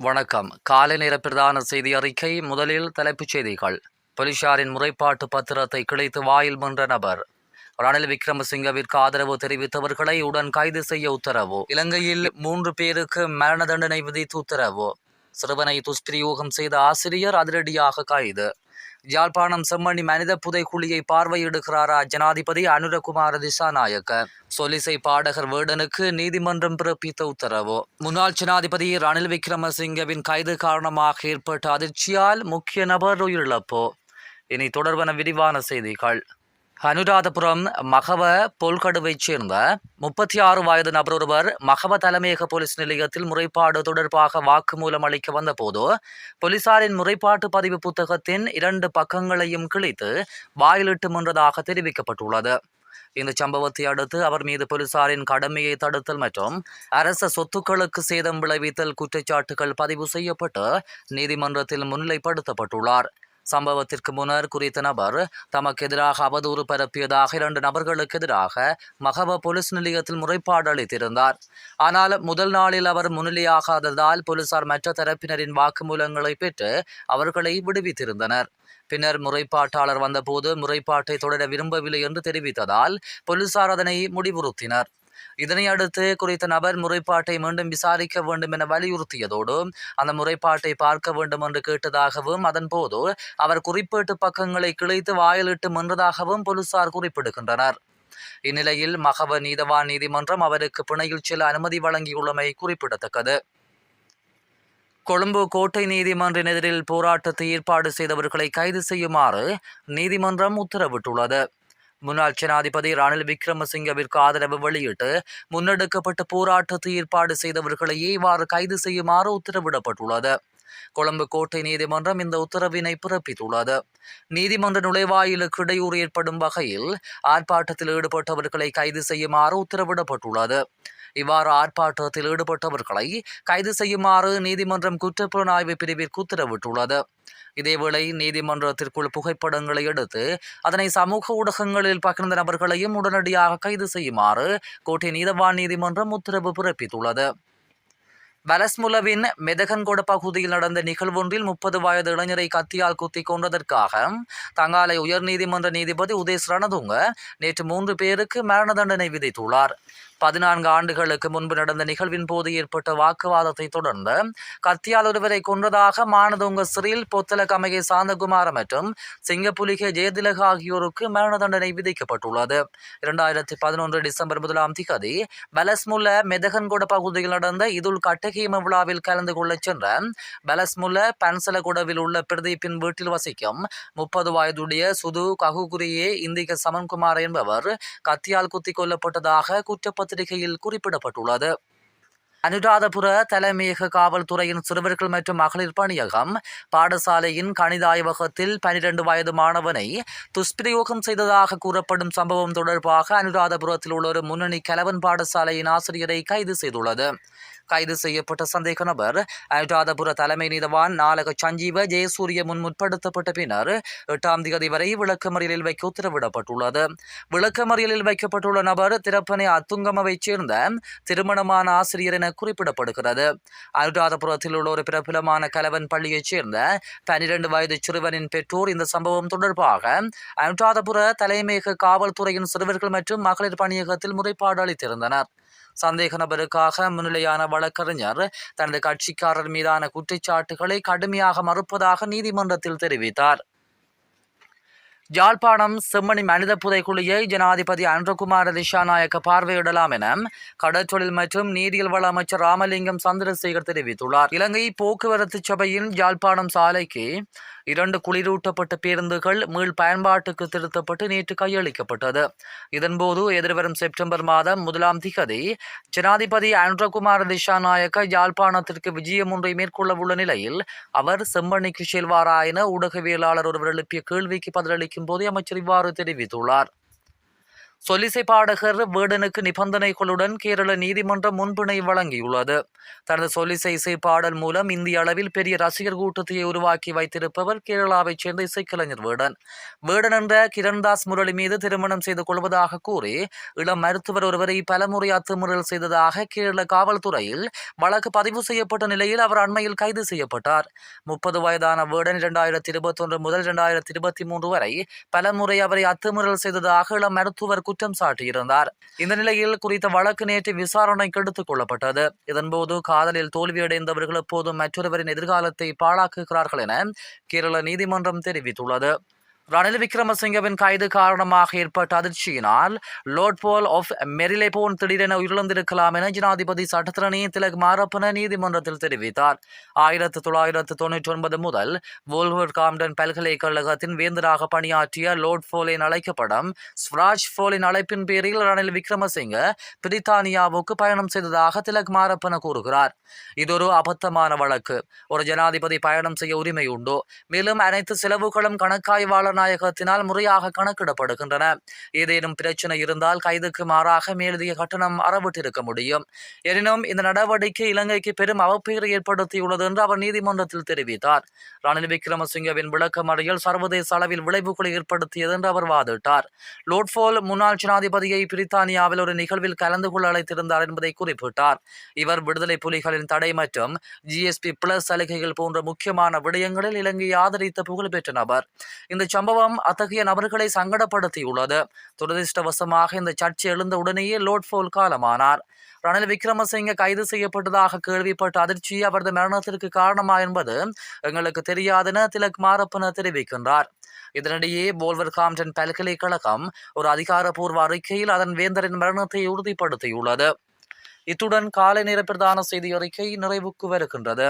வணக்கம். காலை நேர பிரதான செய்தி அறிக்கை முதலில் தலைப்புச் செய்திகள். போலீசாரின் முறைப்பாட்டு பத்திரத்தை கிழித்து வாயில் முன்ற நபர். ரணில் விக்ரமசிங்கவிற்கு ஆதரவு தெரிவித்தவர்களை உடன் கைது செய்ய உத்தரவு. இலங்கையில் மூன்று பேருக்கு மரண தண்டனை விதித்து உத்தரவு. சிறுவனை துஷ்பிரயோகம் செய்த ஆசிரியர் அதிரடியாக கைது. யாழ்ப்பாணம் செம்மணி மனித புதைக்குழியை பார்வையிடுகிறாரா ஜனாதிபதி அனுரகுமார திசாநாயக்க? சொலிசை பாடகர் வேடனுக்கு நீதிமன்றம் பிறப்பித்த உத்தரவு. முன்னாள் ஜனாதிபதி ரணில் விக்ரமசிங்கவின் கைது காரணமாக ஏற்பட்ட அதிர்ச்சியால் முக்கிய நபர் உயிரிழப்பு. இனி தொடர்பான விரிவான செய்திகள். அனுராதபுரம் மகவ பொல்கடுவைச் சேர்ந்த முப்பத்தி ஆறு வயது நபர் ஒருவர் மகவ தலைமையக போலீஸ் நிலையத்தில் முறைப்பாடு தொடர்பாக வாக்குமூலம் அளிக்க வந்தபோது போலீசாரின் முறைப்பாட்டு பதிவு புத்தகத்தின் இரண்டு பக்கங்களையும் கிழித்து வாயிலிட்டு முன்றதாக தெரிவிக்கப்பட்டுள்ளது. இந்த சம்பவத்தை அடுத்து அவர் மீது போலீசாரின் கடமையை தடுத்தல் மற்றும் அரச சொத்துக்களுக்கு சேதம் விளைவித்தல் குற்றச்சாட்டுகள் பதிவு செய்யப்பட்டு நீதிமன்றத்தில் முன்னிலைப்படுத்தப்பட்டுள்ளார். சம்பவத்திற்கு முன்னர் குறித்த நபர் தமக்கு எதிராக அவதூறு பரப்பியதாக இரண்டு நபர்களுக்கு எதிராக மகவ போலீஸ் நிலையத்தில் முறைப்பாடு அளித்திருந்தார். ஆனால் முதல் நாளில் அவர் முன்னிலையாகாததால் போலீசார் மற்ற தரப்பினரின் வாக்குமூலங்களை பெற்று அவர்களை விடுவித்திருந்தனர். பின்னர் முறைப்பாட்டாளர் வந்தபோது முறைப்பாட்டை தொடர விரும்பவில்லை என்று தெரிவித்ததால் போலீசார் அதனை முடிவுறுத்தினர். இதனை அடுத்து குறித்த நபர் முறைப்பாட்டை மீண்டும் விசாரிக்க வேண்டும் என வலியுறுத்தியதோடு அந்த முறைப்பாட்டை பார்க்க வேண்டும் என்று கேட்டதாகவும் அதன்போது அவர் குறிப்பீட்டு பக்கங்களை கிழித்து வாயிலிட்டு மென்றதாகவும் போலீசார் குறிப்பிடுகின்றனர். இந்நிலையில் மகவ நீதவான் நீதிமன்றம் அவருக்கு பிணையில் செல்ல அனுமதி வழங்கியுள்ளமை குறிப்பிடத்தக்கது. கொழும்பு கோட்டை நீதிமன்றின் எதிரில் போராட்டத்தை ஏற்பாடு செய்தவர்களை கைது செய்யுமாறு நீதிமன்றம் உத்தரவிட்டுள்ளது. முன்னாள் ஜனாதிபதி ரணில் விக்ரமசிங்கவிற்கு ஆதரவு வெளியிட்டு முன்னெடுக்கப்பட்ட போராட்டத்தை ஏற்பாடு செய்தவர்களையே இவ்வாறு கைது செய்யுமாறு உத்தரவிடப்பட்டுள்ளது. கொழும்பு கோட்டை நீதிமன்றம் இந்த உத்தரவினை பிறப்பித்துள்ளது. நீதிமன்ற நுழைவாயிலுக்கு இடையூறு ஏற்படும் வகையில் ஆர்ப்பாட்டத்தில் ஈடுபட்டவர்களை கைது செய்யுமாறு உத்தரவிடப்பட்டுள்ளது. இவ்வாறு ஆர்ப்பாட்டத்தில் ஈடுபட்டவர்களை கைது செய்யுமாறு நீதிமன்றம் குற்றப்புலனாய்வு பிரிவிற்கு உத்தரவிட்டுள்ளது. இதேவேளை நீதிமன்றத்திற்குள் புகைப்படங்களை எடுத்து அதனை சமூக ஊடகங்களில் பகிர்ந்த நபர்களையும் உடனடியாக கைது செய்யுமாறு கோட்டை நீதவான் நீதிமன்றம் உத்தரவு பிறப்பித்துள்ளது. பலஸ்முலவின் மெதகன்கொட பகுதியில் நடந்த நிகழ்வொன்றில் முப்பது வயது இளைஞரை கத்தியால் குத்தி கொண்டதற்காக தங்காலை உயர்நீதிமன்ற நீதிபதி உதேஷ் ரணதுங்க நேற்று மூன்று பேருக்கு மரண தண்டனை விதித்துள்ளார். பதினான்கு ஆண்டுகளுக்கு முன்பு நடந்த நிகழ்வின் போது ஏற்பட்ட வாக்குவாதத்தை தொடர்ந்து கத்தியால் ஒருவரை கொன்றதாக மானதுங்க சிறில் பொத்தல கமையை சாந்தகுமார மற்றும் சிங்கப்புலிகே ஜெயதிலக ஆகியோருக்கு மரண தண்டனை விதிக்கப்பட்டுள்ளது. இரண்டாயிரத்தி பதினொன்று டிசம்பர் முதலாம் திகதி பலஸ்முல்ல மெதகன்கொட பகுதியில் நடந்த இதுல் கட்டகீம விழாவில் கலந்து கொள்ளச் சென்ற பலஸ்முல்ல பன்சலகுடவில் உள்ள பிரதீப்பின் வீட்டில் வசிக்கும் முப்பது வயதுடைய சுது ககுகுரியே இந்திக சமன்குமார் என்பவர் கத்தியால் குத்திக் கொல்லப்பட்டதாக பத்திரிகையில் குறிப்பிடப்பட்டுள்ளது. அனுராதபுர தலைமையக காவல்துறையின் சிறுவர்கள் மற்றும் மகளிர் பணியகம் பாடசாலையின் கணித ஆய்வகத்தில் பனிரெண்டு வயது மாணவனை துஷ்பிரயோகம் செய்ததாக கூறப்படும் சம்பவம் தொடர்பாக அனுராதபுரத்தில் உள்ள ஒரு முன்னணி கலவன் பாடசாலையின் ஆசிரியரை கைது செய்துள்ளது. கைது செய்யப்பட்ட சந்தேக நபர். அனுராதபுர தலைமை நீதவான் நாலக சஞ்சீவ ஜெயசூரிய முன் முற்படுத்தப்பட்ட பின்னர் எட்டாம் தேதி வரை விளக்கமறியலில் வைக்க உத்தரவிடப்பட்டுள்ளது. விளக்கமறியலில் வைக்கப்பட்டுள்ள நபர் திறப்பனை அத்துங்கமவைச் சேர்ந்த திருமணமான ஆசிரியர் என குறிப்பிடப்படுகிறது. அனுராதபுரத்தில் உள்ள ஒரு பிரபலமான கலவன் பள்ளியைச் சேர்ந்த பனிரெண்டு வயது சிறுவனின் பெற்றோர் இந்த சம்பவம் தொடர்பாக அனுராதபுர தலைமையக காவல்துறையின் சிறுவர்கள் மற்றும் மகளிர் பணியகத்தில் முறைப்பாடு அளித்திருந்தனர். சந்தேக நபருக்காக முன்னிலையான வழக்கறிஞர் தனது கட்சிக்காரர் மீதான குற்றச்சாட்டுகளை கடுமையாக மறுப்பதாக நீதிமன்றத்தில் தெரிவித்தார். யாழ்ப்பாணம் செம்மணி மனித புதைக்குழியை ஜனாதிபதி அன்றகுமார் திஷாநாயக்க பார்வையிடலாம் என கடற்றொழில் மற்றும் நீரியல் வள அமைச்சர் ராமலிங்கம் சந்திரசேகர் தெரிவித்துள்ளார். இலங்கை போக்குவரத்து சபையின் யாழ்ப்பாணம் சாலைக்கு இரண்டு குளிரூட்டப்பட்ட பேருந்துகள் மீள் பயன்பாட்டுக்கு திருத்தப்பட்டு நேற்று கையளிக்கப்பட்டது. இதன்போது எதிர்வரும் செப்டம்பர் மாதம் முதலாம் திகதி ஜனாதிபதி அன்றகுமார் திஷாநாயக்க யாழ்ப்பாணத்திற்கு விஜயம் ஒன்றை மேற்கொள்ளவுள்ள நிலையில் அவர் செம்மணிக்கு செல்வாரா என ஊடகவியலாளர் ஒருவர் எழுப்பிய கேள்விக்கு பதிலளிக்கும் போது அமைச்சர் இவ்வாறு தெரிவித்துள்ளார். சொலிசை பாடகர் வேடனுக்கு நிபந்தனைகளுடன் கேரள நீதிமன்றம் முன்பிணை வழங்கியுள்ளது. தனது சொலிசை இசை பாடல் மூலம் இந்திய அளவில் பெரிய ரசிகர் கூட்டத்தையை உருவாக்கி வைத்திருப்பவர் கேரளாவைச் சேர்ந்த இசைக்கலைஞர் வேடன். வேடன் என்ற கிரண்தாஸ் முரளி மீது திருமணம் செய்து கொள்வதாக கூறி இளம் மருத்துவர் ஒருவரை பலமுறை அத்துமுறல் செய்ததாக கேரள காவல்துறையில் வழக்கு பதிவு செய்யப்பட்ட நிலையில் அவர் அண்மையில் கைது செய்யப்பட்டார். முப்பது வயதான வேடன் இரண்டாயிரத்தி இருபத்தொன்று முதல் இரண்டாயிரத்தி இருபத்தி மூன்று வரை பலமுறை அவரை அத்துமுறல் செய்ததாக இளம் மருத்துவர் குற்றம் சாட்டியிருந்தார். இந்த நிலையில் குறித்த வழக்கு நேற்று விசாரணைக்கு எடுத்துக் கொள்ளப்பட்டது. இதன்போது காதலில் தோல்வியடைந்தவர்கள் எப்போதும் மற்றொருவரின் எதிர்காலத்தை பாழாக்குகிறார்கள் என கேரள நீதிமன்றம் தெரிவித்துள்ளது. ரணில் விக்ரமசிங்கவின் கைது காரணமாக ஏற்பட்ட அதிர்ச்சியினால் லோட் போல் ஆஃப் மெரிலேபோன் திடீரென உயிரிழந்திருக்கலாம் என ஜனாதிபதி சட்டத்திரணி திலக் மாரப்பன நீதிமன்றத்தில் தெரிவித்தார். ஆயிரத்து தொள்ளாயிரத்து தொன்னூற்றி ஒன்பது முதல் வோல்வர் காம்டன் பல்கலைக்கழகத்தின் வேந்தராக பணியாற்றிய லோட் போலின் அழைக்கப்படும் ஸ்வராஜ் போலின் அழைப்பின் பேரில் ரணில் விக்ரமசிங்க பிரித்தானியாவுக்கு பயணம் செய்ததாக திலக் மாரப்பன கூறுகிறார். இது ஒரு அபத்தமான வழக்கு. ஒரு ஜனாதிபதி பயணம் செய்ய உரிமை உண்டு? மேலும் அனைத்து செலவுகளும் கணக்காய்வாளர் நாயகத்தினால் முறையாக கணக்கிடப்படுகின்றன. ஏதேனும் பிரச்சனை இருந்தால் கைதுக்கு மாறாக மேலதிக கட்டணம் அறவிட்டிருக்க முடியும். எனினும் இந்த நடவடிக்கை இலங்கைக்கு பெரும் அவப்பெயரை ஏற்படுத்தியுள்ளது என்று அவர் நீதிமன்றத்தில் தெரிவித்தார். ரணில் விக்ரமசிங்கவின் விளக்கமறியல் சர்வதேச அளவில் விளைவுகளை ஏற்படுத்தியது என்று அவர் வாதிட்டார். லோட்ஃபோல் முன்னாள் ஜனாதிபதியை பிரித்தானியாவில் ஒரு நிகழ்வில் கலந்து கொள்ள அழைத்திருந்தார் என்பதை குறிப்பிட்டார். இவர் விடுதலை புலிகளின் தடை மற்றும் ஜிஎஸ்பி பிளஸ் சலுகைகள் போன்ற முக்கியமான விடயங்களில் இலங்கையை ஆதரித்த புகழ்பெற்ற நபர். இந்த சம்பவம் அத்தகைய நபர்களை சங்கடப்படுத்தியுள்ளது. துரதிருஷ்டவசமாக இந்த சர்ச்சை எழுந்த உடனேயே லோட்ஃபோல் காலமானார். ரணில் விக்ரமசிங்க கைது செய்யப்பட்டதாக கேள்விப்பட்ட அதிர்ச்சி அவரது மரணத்திற்கு காரணமா என்பது எங்களுக்கு தெரியாதென திலக் மாரப்பன தெரிவிக்கின்றார். இதனிடையே போல்வர் காம்டன் பல்கலைக்கழகம் ஒரு அதிகாரப்பூர்வ அறிக்கையில் அதன் வேந்தரின் மரணத்தை உறுதிப்படுத்தியுள்ளது. இத்துடன் காலை நேர பிரதான செய்தி அறிக்கை நிறைவுக்கு வருகின்றது.